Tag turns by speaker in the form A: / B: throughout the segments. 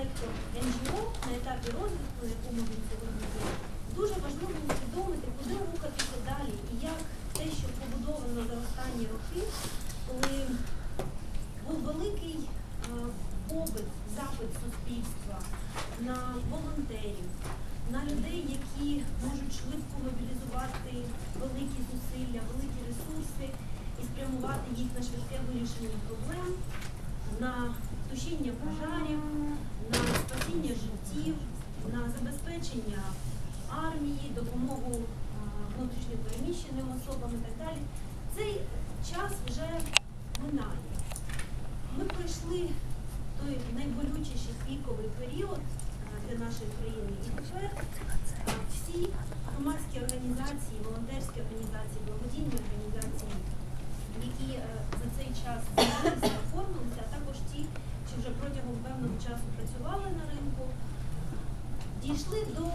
A: сектор НГО на етапі розвитку, на якому він сьогодні є, дуже важливо усвідомити, куди рухатися далі і як те, що побудовано за останні роки, коли був великий е, попит, запит суспільства на волонтерів, на людей, які можуть швидко мобілізувати великі зусилля, великі ресурси і спрямувати їх на швидке вирішення проблем, на тушіння пожарів, на спасіння життів, на забезпечення армії, допомогу е, внутрішньо переміщеним особам і так далі. Цей час вже минає. Ми пройшли той найболючіший піковий період для нашої країни. І тепер всі громадські організації, волонтерські організації, благодійні організації, які е, за цей час також що вже протягом певного часу працювали на ринку, дійшли до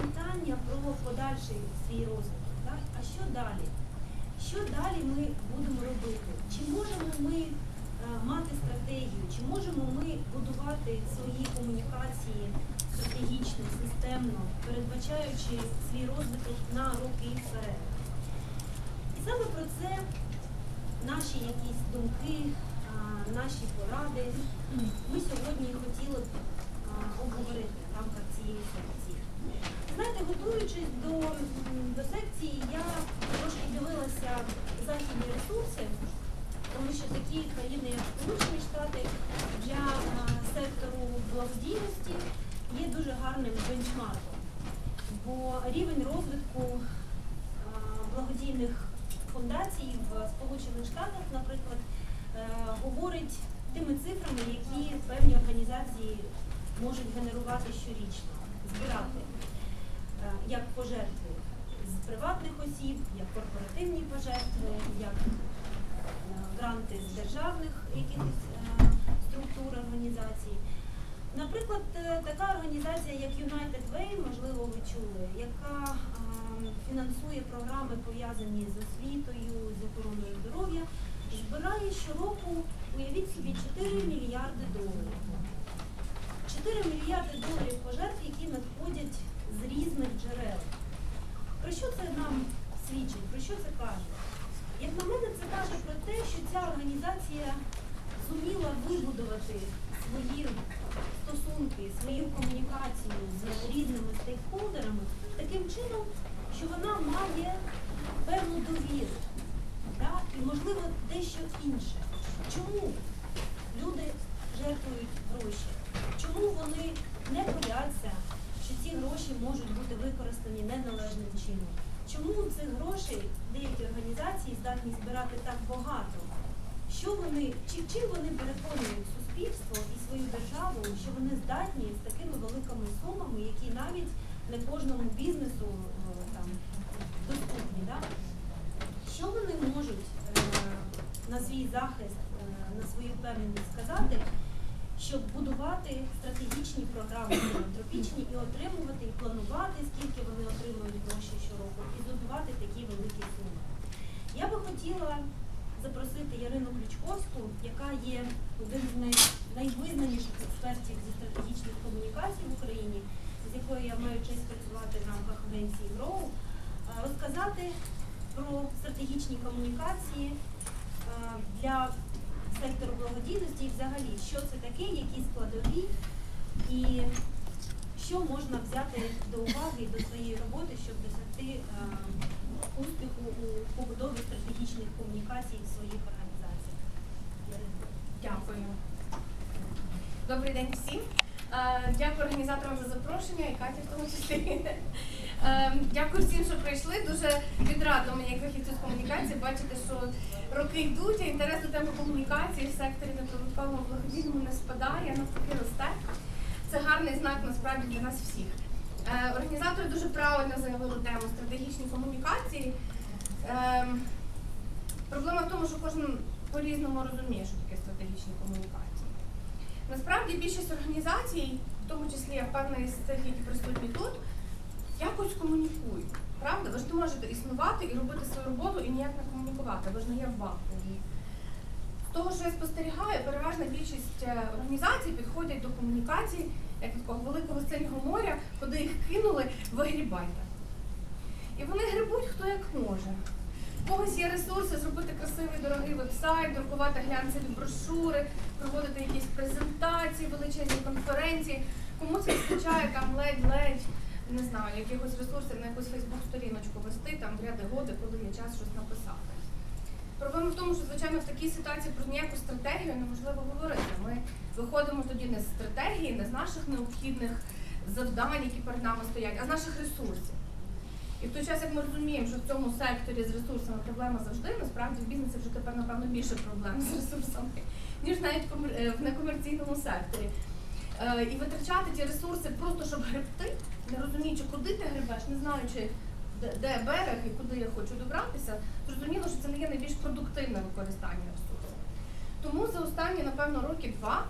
A: питання про подальший свій розвиток. Так? А що далі? Що далі ми будемо робити? Чи можемо ми е, мати стратегію, чи можемо ми будувати свої комунікації стратегічно, системно, передбачаючи свій розвиток на роки вперед? І саме про це наші якісь думки, наші поради ми сьогодні хотіли б обговорити в рамках цієї секції. Знаєте, готуючись до, до секції, я трошки дивилася західні ресурси, тому що такі країни, як Сполучені Штати, для сектору благодійності є дуже гарним бенчмарком. Бо рівень розвитку благодійних фундацій в Сполучених Штатах, наприклад, говорить тими цифрами, які певні організації можуть генерувати щорічно, збирати е, як пожертви з приватних осіб, як корпоративні пожертви, як е, гранти з державних якихось е, структур організацій. Наприклад, е, така організація, як United Way, можливо, ви чули, яка е, фінансує програми, пов'язані з освітою, з охороною здоров'я, збирає щороку, уявіть собі, 4 мільярди доларів. 4 мільярди доларів пожертв, які надходять з різних джерел. Про що це нам свідчить? Про що це каже? Як на мене, це каже про те, що ця організація зуміла вибудувати свої стосунки, свою комунікацію з різними стейкхолдерами таким чином, що вона має певну довіру да? і, можливо, дещо інше. Чому люди жертвують гроші? Чому вони не бояться, що ці гроші можуть бути використані неналежним чином? Чому цих грошей деякі організації здатні збирати так багато? Що вони, чи чим вони переконують суспільство і свою державу, що вони здатні з такими великими сумами, які навіть не кожному бізнесу е, там доступні, да? Що вони можуть е, на свій захист, е, на свою впевненість сказати, щоб будувати стратегічні програми філантропічні і отримувати, і планувати, скільки вони отримують гроші щороку, і здобувати такі великі суми. Я би хотіла запросити Ярину Ключковську, яка є один з най- найвизнаніших експертів зі стратегічних комунікацій в Україні, з якою я маю честь працювати в рамках агенції е, розказати про стратегічні комунікації е, для сектору благодійності і взагалі, що це таке, які складові і що можна взяти до уваги до своєї роботи, щоб досягти е, успіху у побудові стратегічних комунікацій в своїх організаціях.
B: Дякую. Добрий день всім. Е, Дякую організаторам за запрошення і Каті в тому числі. Е, Дякую всім, що прийшли. Дуже відрадно мені, як вихід з комунікації, бачити, що роки йдуть, а інтерес до теми комунікації в секторі неприбутковому благодійному не спадає, навпаки росте. Це гарний знак насправді для нас всіх. Е, Організатори дуже правильно заявили тему стратегічні комунікації. Ем, Проблема в тому, що кожен по-різному розуміє, що таке стратегічні комунікації. Насправді більшість організацій, в тому числі я впевнена із тих, які присутні тут, якось комунікують. Правда? Ви ж не можете існувати і робити свою роботу і ніяк не комунікувати. Ви ж не є в вакуумі. З того, що я спостерігаю, переважна більшість е, організацій підходять до комунікації як такого великого синього моря, куди їх кинули, вигрібайте. І вони грибуть хто як може. У когось є ресурси зробити красивий дорогий веб-сайт, друкувати глянцеві брошури, проводити якісь презентації, величезні конференції. Комусь вистачає там ледь-ледь, не знаю, якихось ресурсів на якусь Фейсбук-сторіночку вести, там ряди годи, коли є час щось написати. Проблема в тому, що, звичайно, в такій ситуації про ніяку стратегію неможливо говорити. Ми виходимо тоді не з стратегії, не з наших необхідних завдань, які перед нами стоять, а з наших ресурсів. І в той час, як ми розуміємо, що в цьому секторі з ресурсами проблема завжди, насправді в бізнесі вже тепер, напевно, більше проблем з ресурсами, ніж навіть е, в некомерційному секторі. Е, І витрачати ті ресурси просто щоб гребти, не розуміючи, куди ти гребеш, не знаючи, де, берег і куди я хочу добратися, зрозуміло, що це не є найбільш продуктивне використання ресурсів. Тому за останні, напевно, роки два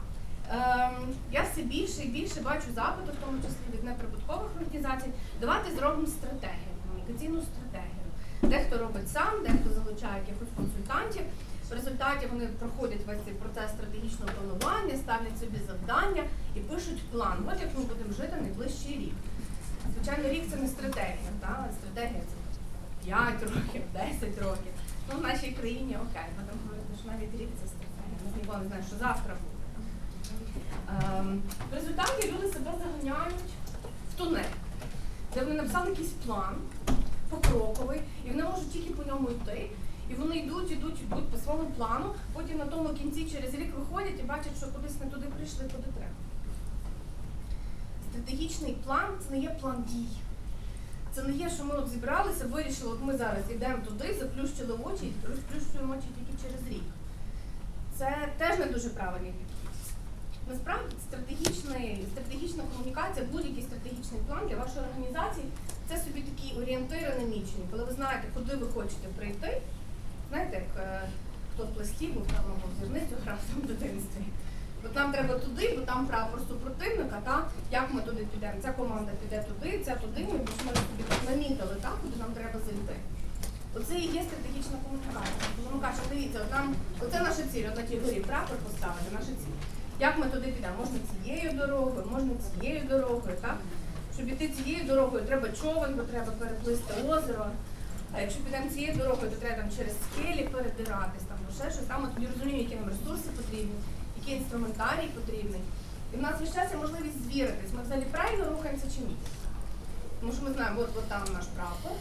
B: ем, я все більше і більше бачу запиту, в тому числі від неприбуткових організацій, давайте зробимо стратегію, комунікаційну стратегію. Дехто робить сам, дехто залучає якихось консультантів. В результаті вони проходять весь цей процес стратегічного планування, ставлять собі завдання і пишуть план. От як ми будемо жити найближчий рік. Звичайно, рік це не стратегія, та? стратегія це 5 років, 10 років. Ну, в нашій країні окей, будемо говорити, що навіть рік це стратегія. Ми ніколи не знаємо, що завтра буде. Ем, в результаті люди себе заганяють в тунель, де вони написали якийсь план покроковий, і вони можуть тільки по ньому йти. І вони йдуть, йдуть, йдуть по своєму плану, потім на тому кінці через рік виходять і бачать, що кудись не туди прийшли, куди треба. Стратегічний план це не є план дій. Це не є, що ми от зібралися, вирішили, от ми зараз йдемо туди, заплющили очі і розплющуємо очі тільки через рік. Це теж не дуже правильний підхід. Насправді стратегічна комунікація, будь-який стратегічний план для вашої організації це собі такі орієнтири намічені, коли ви знаєте, куди ви хочете прийти. Знаєте, як е, хто в плескі був там або зірницю грав в дитинстві. От нам треба туди, бо там прапор супротивника, та як ми туди підемо. Ця команда піде туди, ця туди, ми бо собі так намітили, так, куди нам треба зайти. Оце і є стратегічна комунікація. Коли ми кажемо, дивіться, от там, оце наша ціль, от на тій горі прапор поставити, наша ціль. Як ми туди підемо? Можна цією дорогою, можна цією дорогою, так? Щоб іти цією дорогою, треба човен, бо треба переплисти озеро. А якщо підемо цією дорогою, то треба там через скелі передиратись, там, ще щось. Там ми тоді розуміємо, які нам ресурси потрібні, який інструментарій потрібний. І в нас є ще є можливість звіритись, ми взагалі правильно рухаємося чи ні. Тому що ми знаємо, от, от там наш прапор.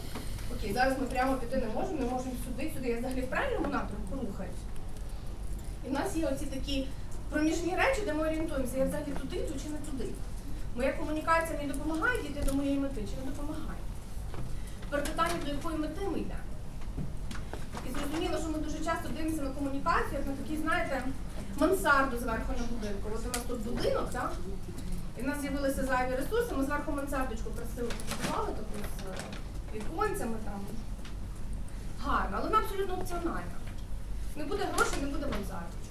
B: Окей, зараз ми прямо піти не можемо, ми можемо сюди, сюди. Я взагалі в правильному напрямку рухаюсь. І в нас є оці такі проміжні речі, де ми орієнтуємося, я взагалі туди йду чи не туди. Моя комунікація мені допомагає дійти до моєї мети чи не допомагає. Тепер питання, до якої мети ми йдемо. І зрозуміло, що ми дуже часто дивимося на комунікацію, як на такі, знаєте, мансарду зверху на будинку. От у нас тут будинок, так? І в нас з'явилися зайві ресурси, ми зверху мансардочку красиво побудували, таку з е, віконцями там. Гарно, але вона абсолютно опціональна. Не буде грошей, не буде мансардочки.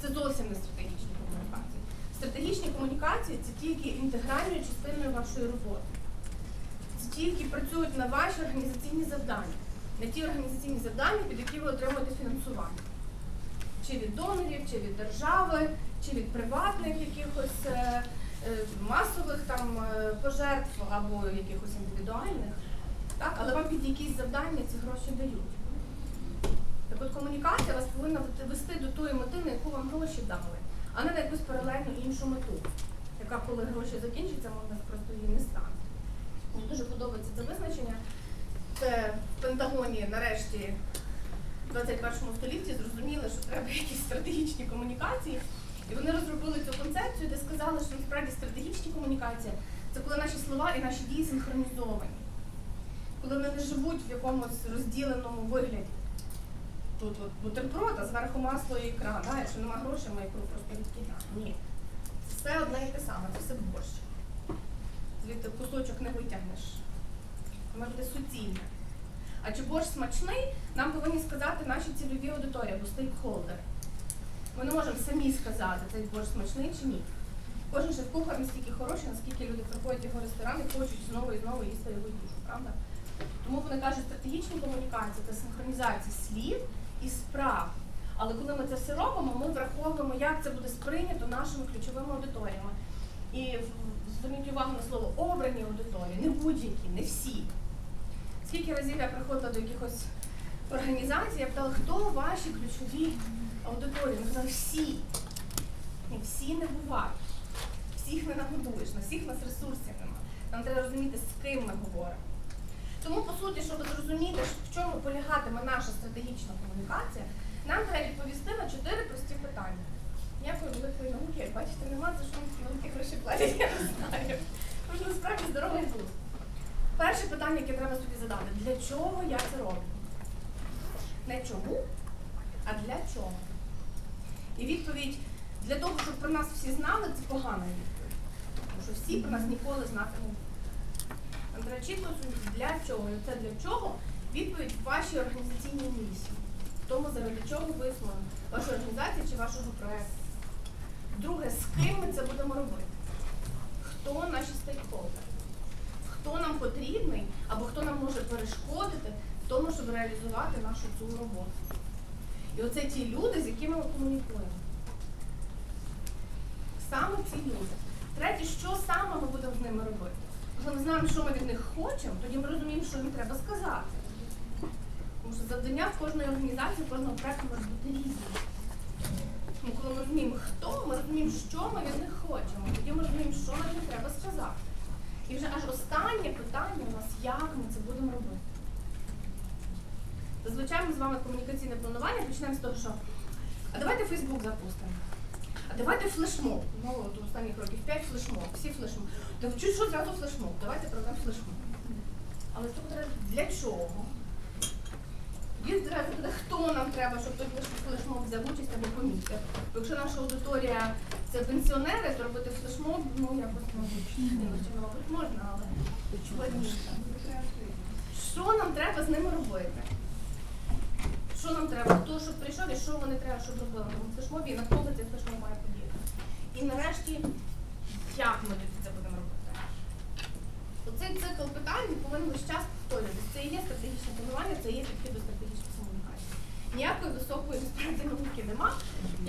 B: Це зовсім не стратегічні комунікації. Стратегічні комунікації це тільки інтегральною частиною вашої роботи. Це тільки працюють на ваші організаційні завдання, на ті організаційні завдання, під які ви отримуєте фінансування. Чи від донорів, чи від держави, чи від приватних якихось е, е, масових там е, пожертв або якихось індивідуальних. Так? Але вам під якісь завдання ці гроші дають. Так от комунікація вас повинна вести- до тої мети, на яку вам гроші дали, а не на якусь паралельну іншу мету, яка, коли гроші закінчаться, можна просто її не стане. Мені дуже подобається це визначення. Це в Пентагоні нарешті в 21 столітті зрозуміли, що треба якісь стратегічні комунікації. І вони розробили цю концепцію, де сказали, що насправді стратегічні комунікації це коли наші слова і наші дії синхронізовані. Коли вони не живуть в якомусь розділеному вигляді. Тут от бутерброд, а зверху масло і ікра. Да? Якщо нема грошей, ми ікру просто відкидаємо. Ні. Це все одне і те саме, це все борщ. Звідти кусочок не витягнеш. Воно буде суцільне. А чи борщ смачний, нам повинні сказати наші цільові аудиторії або стейкхолдери. Ми не можемо самі сказати, цей борщ смачний чи ні. Кожен шеф-кухар настільки хороший, наскільки люди приходять в його ресторан і хочуть знову і знову їсти його їжу, правда? Тому вони кажуть, стратегічні комунікації це синхронізація слів і справ. Але коли ми це все робимо, ми враховуємо, як це буде сприйнято нашими ключовими аудиторіями. І зверніть увагу на слово обрані аудиторії, не будь-які, не всі. Скільки разів я приходила до якихось організацій, я питала, хто ваші ключові аудиторії? Вони казали, всі. Ні, всі не бувають. Всіх не нагодуєш, на всіх нас ресурсів немає. Нам треба розуміти, з ким ми говоримо. Тому, по суті, щоб зрозуміти, в чому полягатиме наша стратегічна комунікація, нам треба відповісти на чотири прості питання. Ніякої великої науки, як бачите, нема за що на великі гроші платять, я не знаю. Тому що насправді здоровий глузд. Перше питання, яке треба собі задати, для чого я це роблю? Не чому, а для чого? І відповідь для того, щоб про нас всі знали, це погана відповідь. Тому що всі про нас ніколи знати не будуть. Треба чітко для чого. І це для чого відповідь в вашій організаційній місії. В тому, заради чого ви існуєте, вашої організації чи вашого проекту. Друге, з ким ми це будемо робити? Хто наші стейкхолдери? Хто нам потрібний або хто нам може перешкодити в тому, щоб реалізувати нашу цю роботу? І оце ті люди, з якими ми комунікуємо. Саме ці люди. Третє, що саме ми будемо з ними робити? Коли ми знаємо, що ми від них хочемо, тоді ми розуміємо, що їм треба сказати. Тому що завдання в кожної організації, кожного проекту може бути різні. Тому коли ми розуміємо, хто, ми розуміємо, що ми від них хочемо. Тоді ми розуміємо, що нам треба сказати. І вже аж останнє питання у нас, як ми це будемо робити. Зазвичай ми з вами комунікаційне планування почнемо з того, що а давайте Фейсбук запустимо. А давайте флешмоб. Ну, от останніх років 5 флешмоб, всі флешмоб. Та чуть що зразу флешмоб? Давайте проведемо флешмоб. Але тут треба для чого? Треба хто нам треба, щоб той флешмоб взяв участь або помітив. Якщо наша аудиторія це пенсіонери, то робити флешмоб, ну якось мабуть, можна, але складніше. Що нам треба з ними робити? Що нам треба? Хто щоб прийшов і що вони треба, щоб робили на флешмобі, і на кого цей флешмоб має подіяти. І нарешті, як ми тоді це будемо робити? Оцей цикл питань повинен весь час повторюватися. Це і є стратегічне планування, це і є підхід до стратегічної комунікації. Ніякої високої насправді науки нема,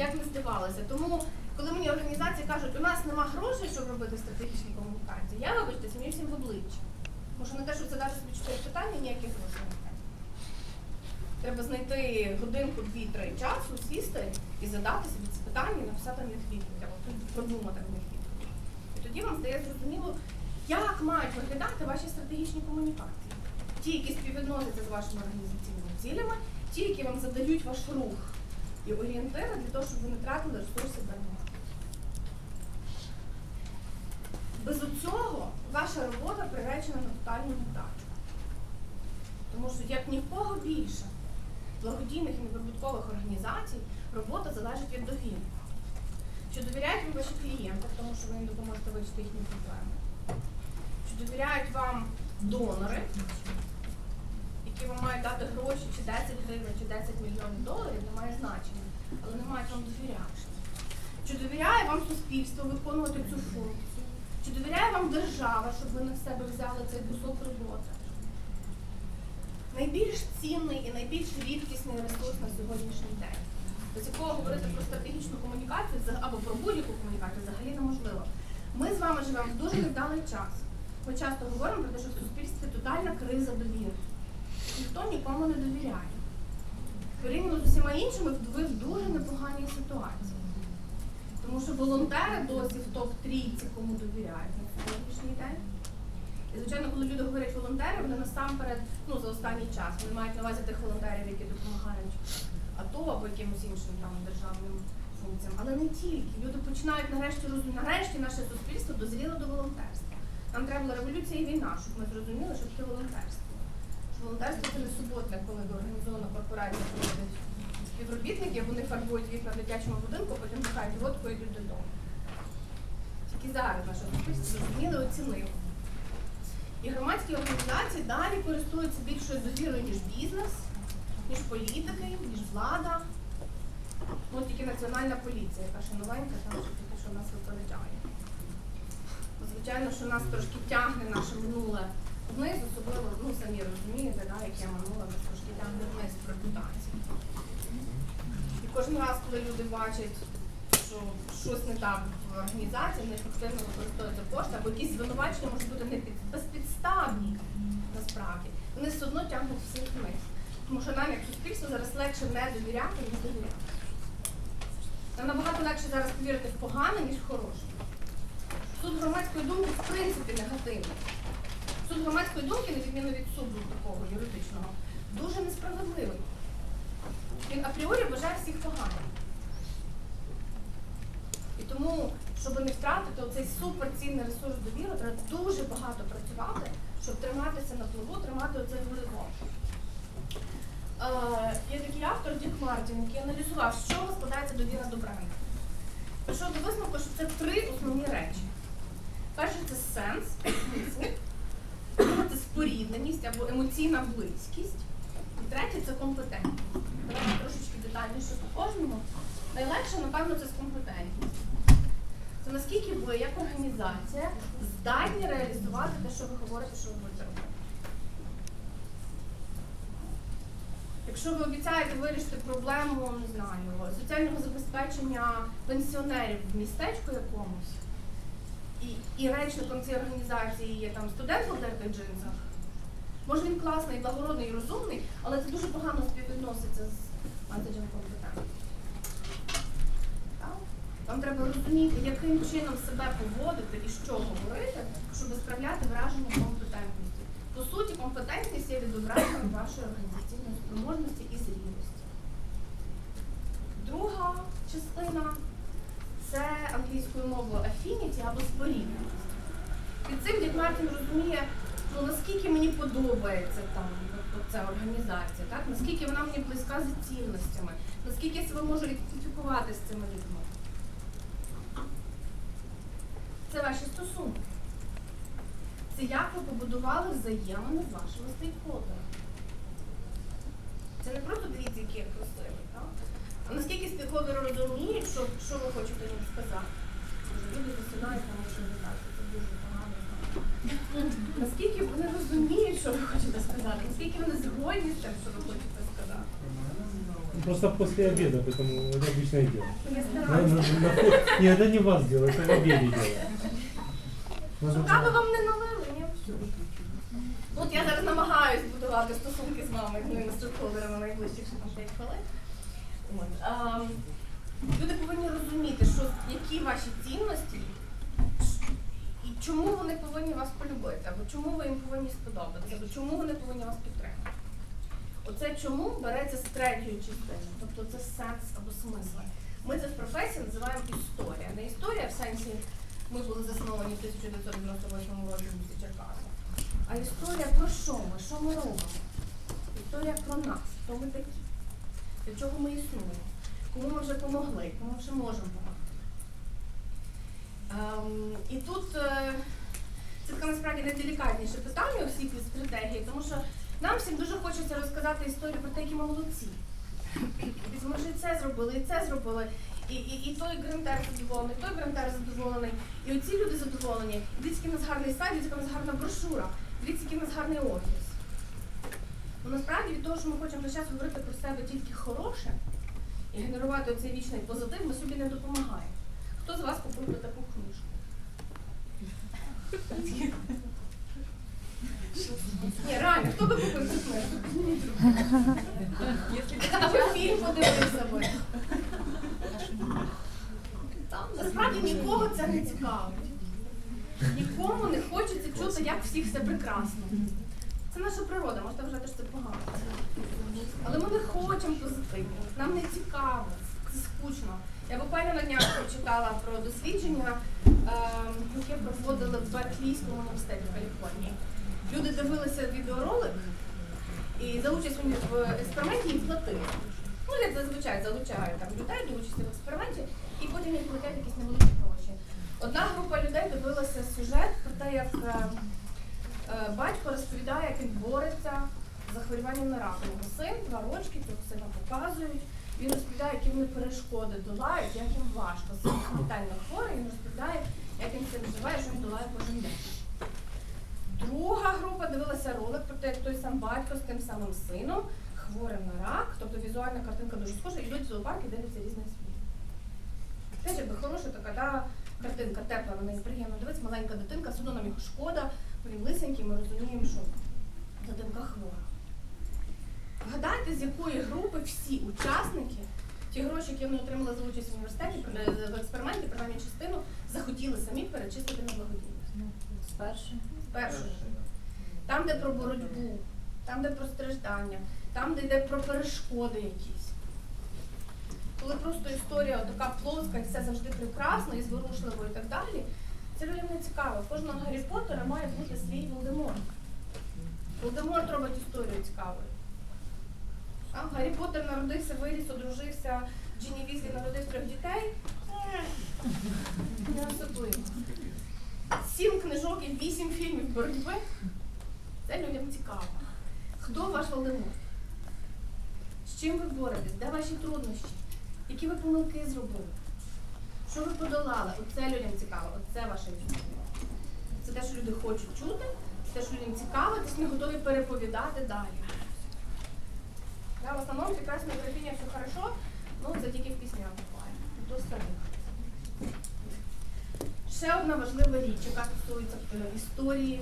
B: як ми здавалося. Тому, коли мені організації кажуть, у нас нема грошей, щоб робити стратегічні комунікації, я вибачте, смію всім в обличчя. Тому що на те, щоб задати собі чотири питання, ніяких грошей немає. Треба знайти годинку, дві-три часу, сісти і задати собі ці питання, і написати на них відповідь, або продумати на них відповідь. І тоді вам стає зрозуміло, як мають виглядати ваші стратегічні комунікації. Ті, які співвідносяться з вашими організаційними цілями, ті, які вам задають ваш рух і орієнтири для того, щоб ви не тратили ресурси дарма. Без цього ваша робота приречена на тотальну невдачу. Тому що як ні в кого більше благодійних і неприбуткових організацій робота залежить від довіри. Чи довіряють вам ваші клієнти, тому що ви їм допоможете вирішити їхні проблеми? Чи довіряють вам донори, які вам мають дати гроші, чи 10 гривень, чи 10 мільйонів доларів, не має значення, але не мають вам довіряти. Чи довіряє вам суспільство виконувати цю функцію? Чи довіряє вам держава, щоб ви на себе взяли цей кусок роботи? Найбільш цінний і найбільш рідкісний ресурс на сьогоднішній день, без якого говорити про стратегічну комунікацію або про будь-яку комунікацію взагалі неможливо. Ми з вами живемо в дуже невдалий час. Ми часто говоримо про те, що в суспільстві тотальна криза довіри. Ніхто нікому не довіряє. Порівняно з усіма іншими, ви в дуже непоганій ситуації. Тому що волонтери досі в топ-трійці кому довіряють на сьогоднішній день. І, звичайно, коли люди говорять волонтери, вони насамперед, ну за останній час, вони мають на увазі тих волонтерів, які допомагають АТО або якимось іншим там державним функціям. Але не тільки. Люди починають нарешті розуміти, нарешті наше суспільство дозріло до волонтерства. Нам треба була революція і війна, щоб ми зрозуміли, що таке волонтерство. Що волонтерство це не суботник, коли організована корпорація співробітників, вони фарбують вікна в дитячому будинку, потім пихають водку і йдуть додому. Тільки зараз наше суспільство зрозуміло і оцінило. І громадські організації далі користуються більшою довірою, ніж бізнес, ніж політики, ніж влада. Ну, от тільки національна поліція, яка ще новенька, там тільки що нас випереджає. Звичайно, що нас трошки тягне наше минуле вниз, особливо, ну самі розумієте, да, яке минуле нас трошки тягне вниз в репутації. Кожен раз, коли люди бачать, що щось не так в організації, неефективно використовуються кошти, або якісь звинувачення можуть бути не під, безпідставні насправді, вони все одно тягнуть всіх вниз. Тому що нам, як суспільство, зараз легше не довіряти, ніж довіряти. Нам набагато легше зараз повірити в погане, ніж в хороше. Суд громадської думки в принципі негативний. Суд громадської думки, на відміну від суду такого юридичного, дуже несправедливий. Він апріорі вважає всіх поганим. І тому, щоб не втратити оцей суперцінний ресурс довіри, треба дуже багато працювати, щоб триматися на плаву, тримати оцей горизонт. Е, є такий автор Дік Мартін, який аналізував, з чого складається довіра до бренду. Прийшов до висновку, що це три основні речі. Перше це сенс. Друге це спорідненість або емоційна близькість. І третє це компетентність. Трошечки детальніше по кожному. Найлегше, напевно, це з компетентністю. Це наскільки ви, як організація, здатні реалізувати те, що ви говорите, що ви будете робити. Якщо ви обіцяєте вирішити проблему, не знаю, соціального забезпечення пенсіонерів в містечку якомусь, і, і речником цієї організації є там студент в одних джинсах, може він класний, благородний і розумний, але це дуже погано співвідноситься з Вам треба розуміти, яким чином себе поводити і що говорити, щоб справляти враження компетентності. По суті, компетентність є відображенням вашої організаційної спроможності і зрілості. Друга частина це англійською мовою affinity або спорідненість. Під цим Дік Мартін розуміє, ну, наскільки мені подобається там ця організація, так? наскільки вона мені близька за цінностями, наскільки я себе можу ідентифікувати з цими людьми. Це ваші стосунки. Це як ви побудували взаємини з вашими стейкхолдерами. Це не просто дивіться, який я красивий, так? А наскільки стейкхолдери розуміють, що, що ви хочете їм сказати? Люди засинають тому що не так, це дуже. Наскільки вони розуміють, що ви хочете сказати? Наскільки вони згодні з тим, що ви хочете сказати?
C: Просто после обеда, поэтому это обычное дело.
B: Я
C: На-
B: стараюся.
C: на- на вход- Нет, это не вас дело, это в обеде дело. Нужно-
B: Кави вам не налили, ні? От я зараз намагаюсь будувати стосунки з вами, з моїми стейкхолдерами найближчих там 5 хвилин. От, ем, люди повинні розуміти, що які ваші цінності і чому вони повинні вас полюбити, або чому ви їм повинні сподобатися, або чому вони повинні вас підтримати. Оце чому береться з третьої частини, тобто це сенс або смисл. Ми це в професії називаємо історія. Не історія в сенсі ми були засновані в 1998 році в місті Черкаси. А історія про що ми? Що ми робимо? Історія про нас, хто ми такі, для чого ми існуємо, кому ми вже помогли, кому вже можемо. Ем, і тут е, це таке насправді найделікатніше питання у від стратегії, тому що нам всім дуже хочеться розказати історію про те, які молодці. Тобто Ми вже це зробили, і це зробили. І, і, і той грантер задоволений, і той грантер задоволений, і оці люди задоволені. Дивіться, який у нас гарний сайт, дивіться, яка у нас гарна брошура, дивіться, який у нас гарний офіс. Ну насправді від того, що ми хочемо весь час говорити про себе тільки хороше і генерувати оцей вічний позитив, ми собі не допомагаємо. Хто з вас купив би таку книжку? Ні, реально, хто би купив цю книжку? Або фільм подивився би. Насправді нікого це не цікавить. Нікому не хочеться чути, як всіх все прекрасно. Це наша природа, можете вважати, що це погано. Але ми не хочемо позитиву, нам не цікаво, це скучно. Я буквально на днях прочитала про дослідження, ем, яке проводили в Берклійському університеті в Каліфорнії. Люди дивилися відеоролик і за участь в експерименті їм платили. Ну, як зазвичай залучають там людей до участі в експерименті, і потім їм платять якісь невеликі гроші. Одна група людей дивилася сюжет про те, як е, е, батько розповідає, як він бореться з захворюванням на рак. Син, два рочки, цього сина показують. Він розповідає, які вони перешкоди долають, як їм важко. Син смертельно хворий, він розповідає, як він це вживає, що він долає кожен день. Друга група дивилася ролик про те, як той сам батько з тим самим сином хворим на рак, тобто візуальна картинка дуже схожа, йдуть в зоопарк і дивляться різний світ. Теж якби хороша така да, картинка, тепла, на неї приємно дивитися, маленька дитинка, все одно нам його шкода, він лисенький, ми розуміємо, що дитинка хвора. Вгадайте, з якої групи всі учасники, ті гроші, які вони отримали за участь в університеті, в експерименті, принаймні частину, захотіли самі перечистити на благодійність.
D: Спершу.
B: Перше. Там, де про боротьбу, там, де про страждання, там, де йде про перешкоди якісь. Коли просто історія така плоска і все завжди прекрасно і зворушливо і так далі, це людям не цікаво. Кожного Гаррі Поттера має бути свій Волдеморт. Волдеморт робить історію цікавою. А Гаррі Поттер народився, виріс, одружився, Джині Візлі народив трьох дітей. Не особливо. Сім книжок і вісім фільмів боротьби. Це людям цікаво. Хто ваш Володимир? З чим ви боретесь? Де ваші труднощі? Які ви помилки зробили? Що ви подолали? Оце людям цікаво, оце ваша історія. Це те, що люди хочуть чути, це те, що людям цікаво, що вони готові переповідати далі. Да, в основному прекрасна графіня все хорошо, ну це тільки в піснях буває. і То старих. Ще одна важлива річ, яка стосується історії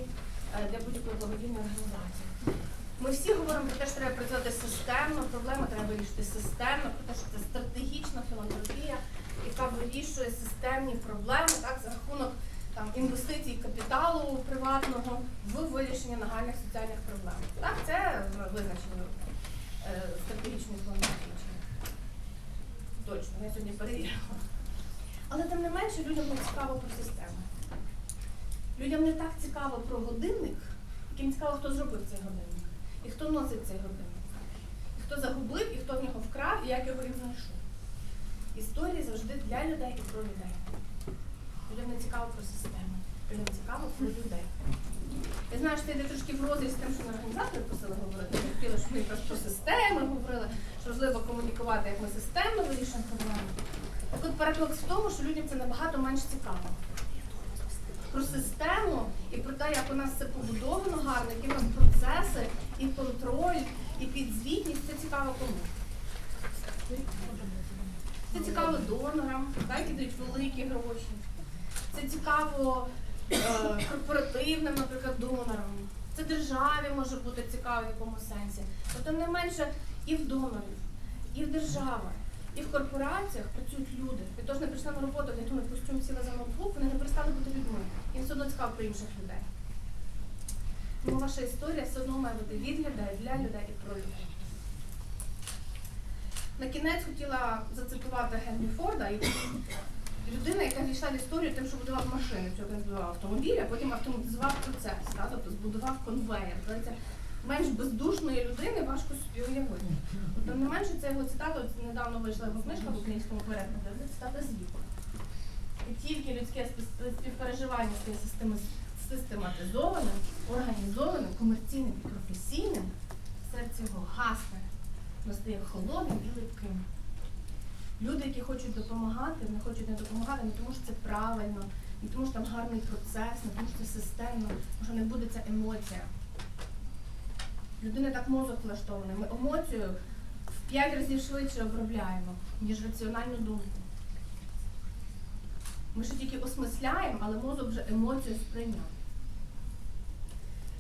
B: для будь-якої благодійної організації. Ми всі говоримо про те, що треба працювати системно, проблеми треба вирішити системно, про те, що це стратегічна філантропія, яка вирішує системні проблеми так, за рахунок там, інвестицій капіталу приватного в вирішення нагальних соціальних проблем. Так, це визначено е, стратегічної філантропії. Точно, я сьогодні перевірила. Але тим не менше людям не цікаво про систему. Людям не так цікаво про годинник, яким цікаво, хто зробив цей годинник, і хто носить цей годинник, і хто загубив, і хто в нього вкрав, і як його він знайшов. Історії завжди для людей і про людей. Людям не цікаво про систему, людям цікаво про людей. Я знаю, що це йде трошки в розріз з тим, що ми організатори просили говорити. Ми хотіли, щоб ми якраз про важливо комунікувати, як ми системно вирішуємо проблеми. Так от парадокс в тому, що людям це набагато менш цікаво. Про систему і про те, як у нас все побудовано гарно, які в нас процеси, і контроль, і підзвітність, це цікаво кому. Це цікаво донорам, які дають великі гроші. Це цікаво е, корпоративним, наприклад, донорам. Це державі може бути цікаво в якомусь сенсі. Тим не менше і в донорів, і в державах, і в корпораціях працюють люди. І тож не прийшли на роботу, вдягнули костюм, сіли за ноутбук, вони не перестали бути людьми. Їм все одно цікаво про інших людей. Тому ваша історія все одно має бути від людей, для людей і про людей. На кінець хотіла зацитувати Генрі Форда, людина, яка війшла в історію тим, що будував машини, що він збудував автомобіль, а потім автоматизував процес, та, тобто збудував конвейер. Менш бездушної людини важко собі уявити. Тим не менше, це його цитата, от недавно вийшла його книжка в українському перекладі, це цитата з. І тільки людське співпереживання стає систематизованим, організованим, комерційним і професійним, серце його гасне, воно стає холодним і липким. Люди, які хочуть допомагати, вони хочуть не допомагати не тому, що це правильно, не тому, що там гарний процес, не тому, що це системно, тому що не буде ця емоція. Людина так мозок влаштований. Ми емоцію в п'ять разів швидше обробляємо, ніж раціональну думку. Ми ще тільки осмисляємо, але мозок вже емоцію сприйняв.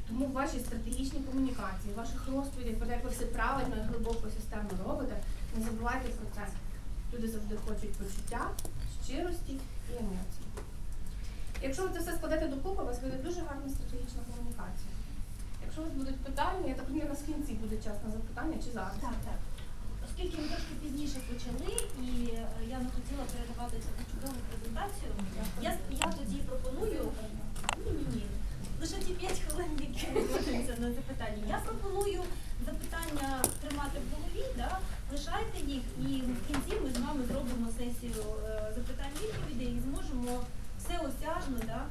B: Тому в вашій стратегічній комунікації, в ваших розповідях, про те, як ви все правильно і глибоко і системно робите, не забувайте про це. Люди завжди хочуть почуття, щирості і емоцій. Якщо ви це все складете докупи, у вас вийде дуже гарна стратегічна комунікація. Якщо у вас будуть питання, я так розумію, нас в кінці буде час на запитання чи зараз?
A: Так, так. Оскільки ми трошки пізніше почали, і е, я не хотіла переривати таку чудову презентацію, я, я тоді пропоную. Ні, ні, ні. Лише ті 5 хвилин, які відводяться на запитання. Я пропоную запитання тримати в голові, да? лишайте їх, і в кінці ми з вами зробимо сесію е, запитань відповідей і зможемо все осяжно да?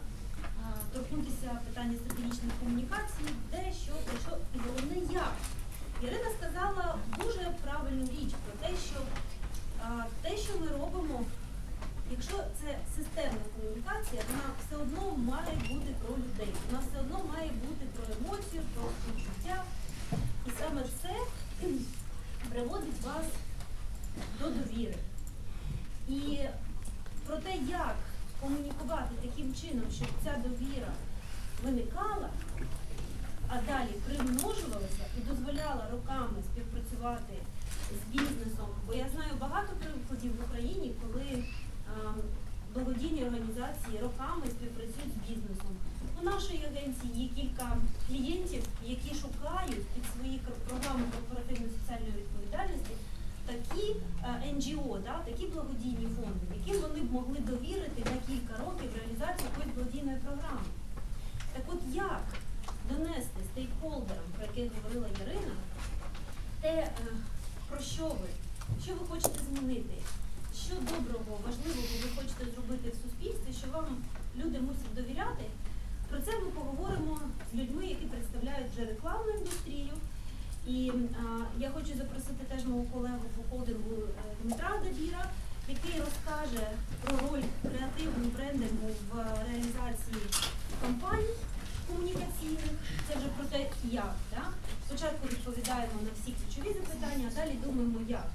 A: Торкнутися питання стратегічної комунікації, де, що, про що, і головне як. Ірина сказала дуже правильну річ про те, що те, що ми робимо, якщо це системна комунікація, вона все одно має бути про людей. Вона все одно має бути про емоцію, про почуття. І саме це приводить вас до довіри. І про те, як комунікувати таким чином, щоб ця довіра виникала, а далі примножувалася і дозволяла роками співпрацювати з бізнесом. Бо я знаю багато прикладів в Україні, коли ем, благодійні організації роками співпрацюють з бізнесом. У нашої агенції є кілька клієнтів, які шукають під свої програми корпоративної соціальної відповідальності такі е, NGO, такі благодійні фонди, яким вони б могли довірити на кілька років реалізацію якоїсь благодійної програми. Так от як донести стейкхолдерам, про яких говорила Ярина, те, е, про що ви, що ви хочете змінити, що доброго, важливого ви хочете зробити в суспільстві, що вам люди мусять довіряти. Про це ми поговоримо з людьми, які представляють вже рекламну індустрію. І а, я хочу запросити теж мого колегу по холдингу е, Дмитра Дабіра, який розкаже про роль креативного брендингу в реалізації кампаній комунікаційних. Це вже про те, як. Да? Спочатку відповідаємо на всі ключові запитання, а далі думаємо, як.